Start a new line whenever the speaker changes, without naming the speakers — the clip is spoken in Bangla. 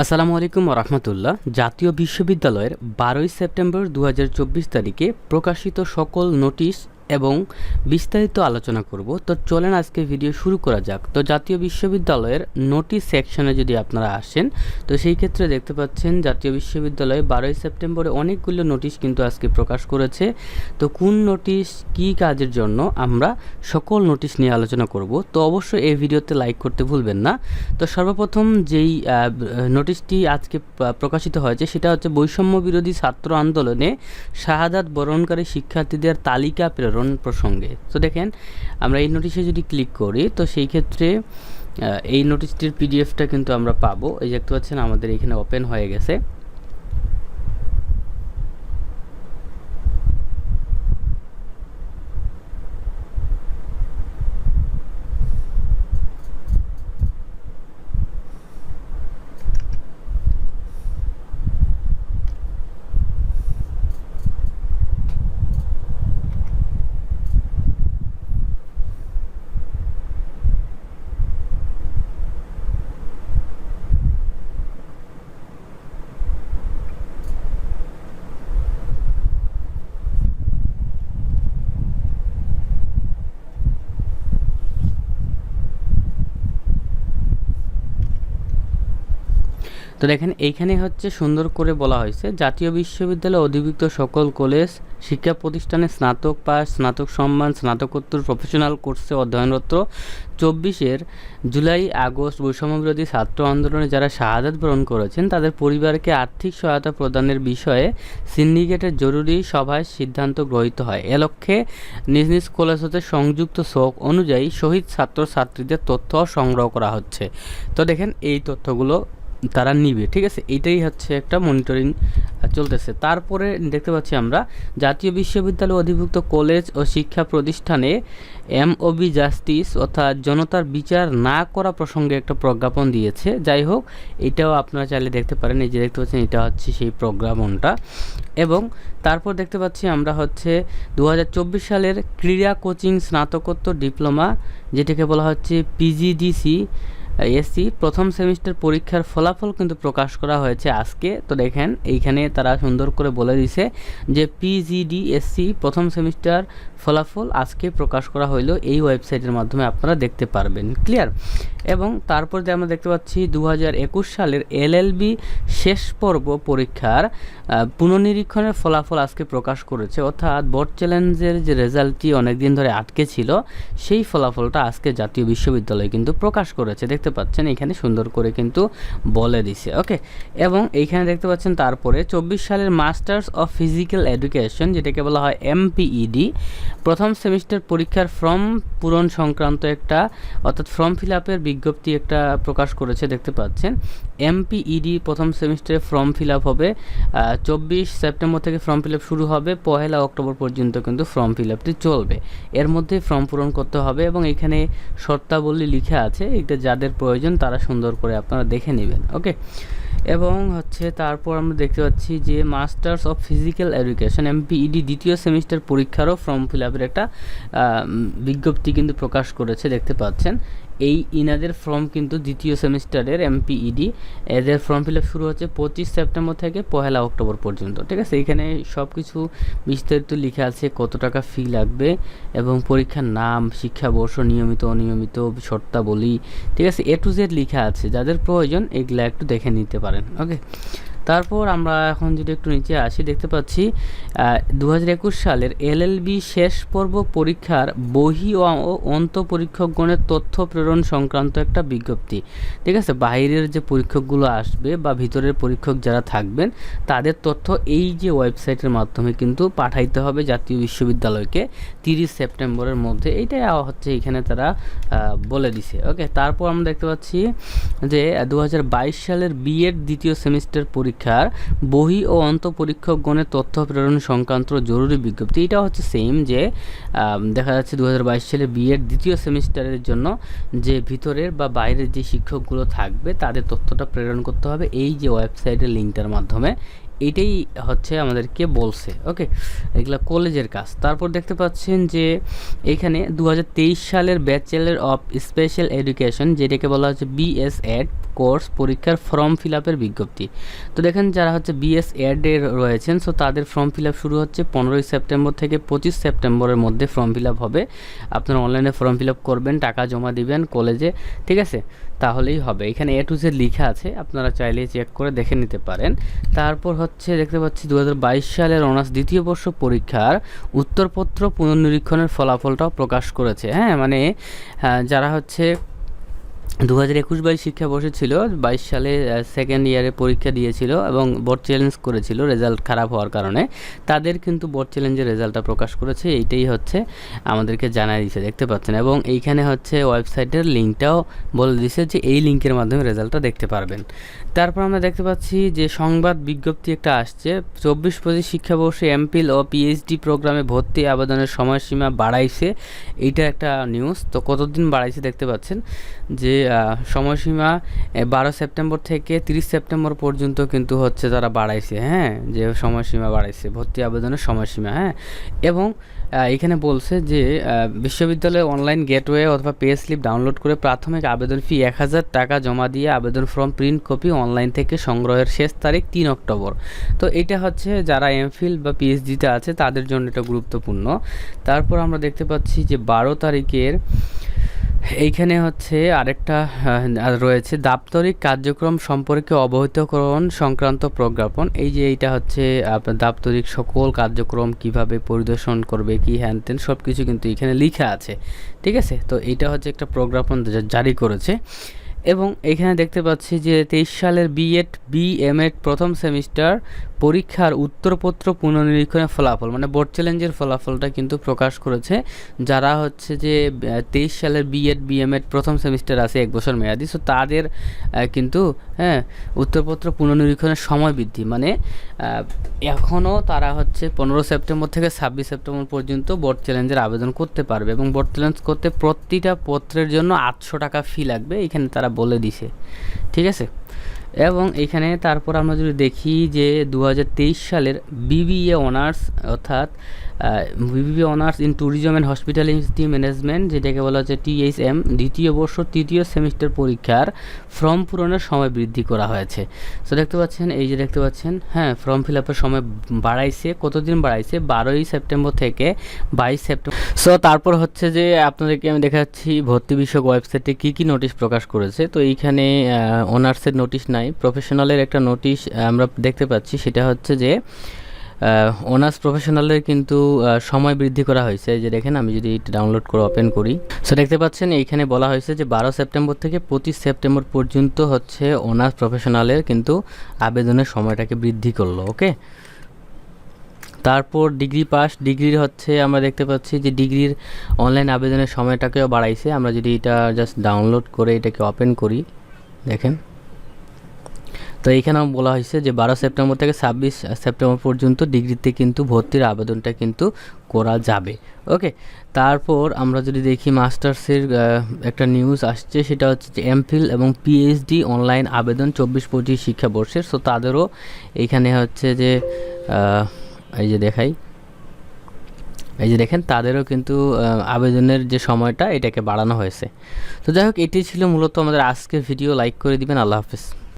আসসালামু আলাইকুম রহমতুল্লাহ। জাতীয় বিশ্ববিদ্যালয়ের বারোই সেপ্টেম্বর দু হাজার চব্বিশ তারিখে প্রকাশিত সকল নোটিশ এবং বিস্তারিত আলোচনা করব। তো চলেন আজকে ভিডিও শুরু করা যাক। তো জাতীয় বিশ্ববিদ্যালয়ের নোটিশ সেকশনে যদি আপনারা আসেন, তো সেই ক্ষেত্রে দেখতে পাচ্ছেন জাতীয় বিশ্ববিদ্যালয় বারোই সেপ্টেম্বরে অনেকগুলো নোটিশ কিন্তু আজকে প্রকাশ করেছে। তো কোন নোটিশ কি কাজের জন্য আমরা সকল নোটিশ নিয়ে আলোচনা করব। তো অবশ্যই এই ভিডিওতে লাইক করতে ভুলবেন না। তো সর্বপ্রথম যেই নোটিশটি আজকে প্রকাশিত হয়েছে, সেটা হচ্ছে বৈষম্য বিরোধী ছাত্র আন্দোলনে শাহাদাত বরণকারী শিক্ষার্থীদের তালিকা প্রেরণ প্রসঙ্গে। তো দেখেন, আমরা এই নোটিশে যদি ক্লিক করি, তো সেই ক্ষেত্রে এই নোটিশটির পিডিএফটা কিন্তু আমরা পাবো। এই দেখতে পাচ্ছেন, আমাদের এখানে ওপেন হয়ে গেছে। তো দেখেন, এইখানে হচ্ছে সুন্দর করে বলা হয়েছে, জাতীয় বিশ্ববিদ্যালয় অধিভুক্ত সকল কলেজ, শিক্ষা প্রতিষ্ঠানে স্নাতক পাস, স্নাতক সম্মান, স্নাতকোত্তর প্রফেশনাল কোর্সে অধ্যয়নরত। চব্বিশের জুলাই, আগস্ট বৈষম্যবিরোধী ছাত্র আন্দোলনে যারা শাহাদাত বরণ করেছেন, তাদের পরিবারকে আর্থিক সহায়তা প্রদানের বিষয়ে সিন্ডিকেটের জরুরি সভায় সিদ্ধান্ত গৃহীত হয়। এ লক্ষ্যে নিজ নিজ কলেজ হতে সংযুক্ত শোক অনুযায়ী শহীদ ছাত্র ছাত্রীদের তথ্য সংগ্রহ করা হচ্ছে। তো দেখেন, এই তথ্যগুলো তারা নিবে, ঠিক আছে? এইটাই হচ্ছে একটা মনিটরিং চলতেছে। তারপরে দেখতে পাচ্ছি আমরা, জাতীয় বিশ্ববিদ্যালয় অধিভুক্ত কলেজ ও শিক্ষা প্রতিষ্ঠানে এম এমওবি জাস্টিস অর্থাৎ জনতার বিচার না করা প্রসঙ্গে একটা প্রজ্ঞাপন দিয়েছে। যাই হোক, এটাও আপনারা চাইলে দেখতে পারেন, এই যে দেখতে পাচ্ছেন, এটা হচ্ছে সেই প্রজ্ঞাপনটা। এবং তারপর দেখতে পাচ্ছি আমরা হচ্ছে দু হাজার চব্বিশ সালের ক্রীড়া কোচিং স্নাতকোত্তর ডিপ্লোমা, যেটাকে বলা হচ্ছে পিজিডিসি এসসি প্রথম সেমিস্টার পরীক্ষার ফলাফল কিন্তু প্রকাশ করা হয়েছে আজকে। তো দেখেন এইখানে তারা সুন্দর করে বলে দিছে যে পিজিডি এসসি প্রথম সেমিস্টার ফলাফল আজকে প্রকাশ করা হইল এই ওয়েবসাইটের মাধ্যমে আপনারা দেখতে পারবেন। ক্লিয়ার এবং তারপর যে আমরা দেখতে পাচ্ছি দু হাজার একুশ সালের এলএলবি শেষ পর্ব পরীক্ষার আহ, পুনর্নিরীক্ষণের ফলাফল আজকে প্রকাশ করেছে। অর্থাৎ বোর্ড চ্যালেঞ্জের যে রেজাল্টটি অনেকদিন ধরে আটকে ছিল সেই ফলাফলটা আজকে জাতীয় বিশ্ববিদ্যালয় কিন্তু প্রকাশ করেছে। দেখতে পাচ্ছেন, এখানে সুন্দর করে কিন্তু বলে দিছে, ওকে? এবং এইখানে দেখতে পাচ্ছেন তারপরে চব্বিশ সালের মাস্টার্স অফ ফিজিক্যাল এডুকেশন যেটাকে বলা হয় এমপিইডি প্রথম সেমিস্টার পরীক্ষার ফর্ম পূরণ সংক্রান্ত একটা, অর্থাৎ ফর্ম ফিল আপের বিজ্ঞপ্তি একটা প্রকাশ করেছে, দেখতে পাচ্ছেন। এমপিইডি প্রথম সেমিস্টারে ফর্ম ফিল আপ হবে। চব্বিশ সেপ্টেম্বর থেকে ফর্ম ফিল আপ শুরু হবে। পহেলা অক্টোবর পর্যন্ত কিন্তু ফর্ম ফিল আপটি চলবে। এর মধ্যে ফর্ম পূরণ করতে হবে এবং এখানে শর্তাবলী লিখা আছে। এটা যাদের প্রয়োজন তারা সুন্দর করে আপনারা দেখে নেবেন, ওকে? এবং হচ্ছে তারপর আমরা দেখতে পাচ্ছি যে masters of physical education MPED দ্বিতীয় সেমিস্টার পরীক্ষারও ফর্ম ফিল আপের একটা বিজ্ঞপ্তি কিন্তু প্রকাশ করেছে, দেখতে পাচ্ছেন। এই ইনাদের ফর্ম কিন্তু দ্বিতীয় সেমিস্টারের এমপিইডি। এদের ফর্ম ফিল আপ শুরু হচ্ছে পঁচিশ সেপ্টেম্বর থেকে পহেলা অক্টোবর পর্যন্ত, ঠিক আছে? এখানে সব কিছু বিস্তারিত লেখা আছে কত টাকা ফি লাগবে এবং পরীক্ষার নাম, শিক্ষাবর্ষ, নিয়মিত, অনিয়মিত, শর্তাবলী, ঠিক আছে? এ টু জেড লেখা আছে। যাদের প্রয়োজন এগুলা একটু দেখে নিতে পারেন ওকে তারপর আমরা এখন যদি একটু নিচে আসি, দেখতে পাচ্ছি দু হাজার একুশ সালের এলএলবি শেষ পর্ব পরীক্ষার বহি ও অন্ত পরীক্ষকগণের তথ্য প্রেরণ সংক্রান্ত একটা বিজ্ঞপ্তি। ঠিক আছে, বাইরের যে পরীক্ষকগুলো আসবে বা ভিতরের পরীক্ষক যারা থাকবেন, তাদের তথ্য এই যে ওয়েবসাইটের মাধ্যমে কিন্তু পাঠাইতে হবে জাতীয় বিশ্ববিদ্যালয়কে তিরিশ সেপ্টেম্বরের মধ্যে। এইটাই হচ্ছে এখানে তারা বলে দিছে। ওকে, তারপর আমরা দেখতে পাচ্ছি যে দু হাজার বাইশ সালের বিএড দ্বিতীয় সেমিস্টার পরীক্ষার বহি ও অন্ত পরীক্ষকগণের তথ্য প্রেরণ সংক্রান্ত জরুরি বিজ্ঞপ্তি। এটা হচ্ছে সেম যে দেখা যাচ্ছে দু হাজার বাইশ সালে বিএড দ্বিতীয় সেমিস্টারের জন্য যে ভিতরের বা বাইরের যে শিক্ষকগুলো থাকবে, তাদের তথ্যটা প্রেরণ করতে হবে। এই যে ওয়েবসাইটের লিঙ্কটার মাধ্যমে এটাই হচ্ছে আমাদেরকে বলছে। ওকে এগুলো কলেজের কাজ। তারপর দেখতে পাচ্ছেন যে এখানে দু হাজার তেইশ সালের ব্যাচেলার অফ স্পেশাল এডুকেশন যেটাকে বলা হচ্ছে বিএস এড কোর্স পরীক্ষার ফর্ম ফিল আপের বিজ্ঞপ্তি। তো দেখেন যারা হচ্ছে বিএস এডের রয়েছেন সো তাদের ফর্ম ফিল আপ শুরু হচ্ছে পনেরোই সেপ্টেম্বর থেকে পঁচিশ সেপ্টেম্বরের মধ্যে ফর্ম ফিল আপ হবে। আপনারা অনলাইনে ফর্ম ফিল আপ করবেন, টাকা জমা দিবেন কলেজে, ঠিক আছে? তাহলেই হবে। এখানে এ টু জেড লেখা আছে, আপনারা চাইলে চেক করে দেখে নিতে পারেন। তারপর হচ্ছে দেখতে পাচ্ছি দু হাজার বাইশ সালের অনার্স দ্বিতীয় বর্ষ পরীক্ষার উত্তরপত্র পুনর্নিরীক্ষণের ফলাফলটাও প্রকাশ করেছে। হ্যাঁ মানে যারা হচ্ছে দু হাজার একুশ বাইশ শিক্ষাবর্ষে ছিল, বাইশ সালে সেকেন্ড ইয়ারে পরীক্ষা দিয়েছিল এবং বোর্ড চ্যালেঞ্জ করেছিল রেজাল্ট খারাপ হওয়ার কারণে। তাদের কিন্তু বোর্ড চ্যালেঞ্জের রেজাল্টটা প্রকাশ করেছে, এইটাই হচ্ছে আমাদেরকে জানাই দিয়েছে দেখতে পাচ্ছেন। এবং এইখানে হচ্ছে ওয়েবসাইটের লিঙ্কটাও বলে দিয়েছে যে এই লিঙ্কের মাধ্যমে রেজাল্টটা দেখতে পারবেন। তারপর আমরা দেখতে পাচ্ছি যে সংবাদ বিজ্ঞপ্তি একটা আসছে, চব্বিশ পঁচিশ শিক্ষাবর্ষে এমপিল ও পিএইচডি প্রোগ্রামে ভর্তি আবেদনের সময়সীমা বাড়াইছে। এইটা একটা নিউজ তো কতদিন বাড়াইছে দেখতে পাচ্ছেন? যে সময়সীমা বারো সেপ্টেম্বর থেকে তিরিশ সেপ্টেম্বর পর্যন্ত কিন্তু হচ্ছে তারা বাড়াইছে হ্যাঁ? যে সময়সীমা বাড়াইছে, ভর্তি আবেদনের সময়সীমা হ্যাঁ? এবং এখানে বলছে যে বিশ্ববিদ্যালয়ে অনলাইন গেটওয়ে অথবা পে স্লিপ ডাউনলোড করে প্রাথমিক আবেদন ফি এক হাজার টাকা জমা দিয়ে আবেদন ফর্ম প্রিন্ট কপি অনলাইন থেকে সংগ্রহের শেষ তারিখ তিন অক্টোবর। তো এটা হচ্ছে যারা এমফিল বা পিএইচডিতে আছে, তাদের জন্য এটা গুরুত্বপূর্ণ। তারপর আমরা দেখতে পাচ্ছি যে বারো তারিখের এইখানে হচ্ছে আরেকটা রয়েছে দাপ্তরিক কার্যক্রম সম্পর্কে অবহিতকরণ সংক্রান্ত প্রজ্ঞাপন। এই যে এইটা হচ্ছে দাপ্তরিক সকল কার্যক্রম কীভাবে পরিদর্শন করবে, কি হ্যান ত্যান সব কিছু কিন্তু এখানে লেখা আছে। ঠিক আছে? তো এইটা হচ্ছে একটা প্রজ্ঞাপন জারি করেছে। এবং এখানে দেখতে পাচ্ছি যে তেইশ সালের বিএড বি বিএমএড প্রথম সেমিস্টার পরীক্ষার উত্তরপত্র পুনর্নিরীক্ষণের ফলাফল মানে বোর্ড চ্যালেঞ্জের ফলাফলটা কিন্তু প্রকাশ করেছে। যারা হচ্ছে যে তেইশ সালের বিএড বিএমএড প্রথম সেমিস্টার আছে, এক বছর মেয়াদি সো তাদের কিন্তু হ্যাঁ উত্তরপত্র পুনর্নিরীক্ষণের সময় বৃদ্ধি। মানে এখনও তারা হচ্ছে পনেরো সেপ্টেম্বর থেকে ছাব্বিশ সেপ্টেম্বর পর্যন্ত বোর্ড চ্যালেঞ্জের আবেদন করতে পারবে এবং বোর্ড চ্যালেঞ্জ করতে প্রতিটা পত্রের জন্য আটশো টাকা ফি লাগবে, এখানে তারা বলে দিছে। ঠিক আছে? এবং এখানে তারপর আমরা যদি দেখি যে দু হাজার তেইশ সালের বিবিএ অনার্স অর্থাৎ BBA honours in tourism and hospitality management, যেটাকে বলা হচ্ছে টিএইচএম দ্বিতীয় বর্ষ, তৃতীয় সেমিস্টার পরীক্ষার ফর্ম পূরণের সময় বৃদ্ধি করা হয়েছে। সো দেখতে পাচ্ছেন, এই যে দেখতে পাচ্ছেন হ্যাঁ ফর্ম ফিল আপের সময় বাড়াইছে, কতদিন বাড়াইছে? বারোই সেপ্টেম্বর থেকে বাইশ সেপ্টেম্বর। সো তারপর হচ্ছে যে আপনাদেরকে আমি দেখাচ্ছি, ভর্তি বিষয়ক ওয়েবসাইটে কী কী নোটিশ প্রকাশ করেছে। তো এইখানে অনার্সের নোটিশ নাই। প্রফেশনালের একটা নোটিশ আমরা দেখতে পাচ্ছি, সেটা হচ্ছে যে অনার্স প্রফেশনালের কিন্তু সময় বৃদ্ধি করা হয়েছে। যে দেখেন, আমি যদি ডাউনলোড করে ওপেন করি। সো দেখতে পাচ্ছেন, এইখানে বলা হয়েছে যে বারো সেপ্টেম্বর থেকে পঁচিশ সেপ্টেম্বর পর্যন্ত হচ্ছে অনার্স প্রফেশনালের কিন্তু আবেদনের সময়টাকে বৃদ্ধি করল ওকে তারপর ডিগ্রি পাস ডিগ্রির হচ্ছে আমরা দেখতে পাচ্ছি যে ডিগ্রির অনলাইন আবেদনের সময়টাকেও বাড়াইছে। আমরা যদি এটা জাস্ট ডাউনলোড করে এটাকে ওপেন করি, দেখেন। তো এইখানেও বলা হয়েছে যে বারো সেপ্টেম্বর থেকে ছাব্বিশ সেপ্টেম্বর পর্যন্ত ডিগ্রিতে কিন্তু ভর্তির আবেদনটা কিন্তু করা যাবে। ওকে? তারপর আমরা যদি দেখি মাস্টার্সের একটা নিউজ আসছে, সেটা হচ্ছে যে এমফিল এবং পিএইচডি অনলাইন আবেদন চব্বিশ, পঁচিশ শিক্ষাবর্ষের। সো তাদেরও এইখানে হচ্ছে যে এই যে দেখাই, এই যে দেখেন, তাদেরও কিন্তু আবেদনের যে সময়টা এটাকে বাড়ানো হয়েছে। তো যাই হোক, এটি ছিল মূলত আমাদের আজকের ভিডিও। লাইক করে দিবেন। আল্লাহ হাফিজ।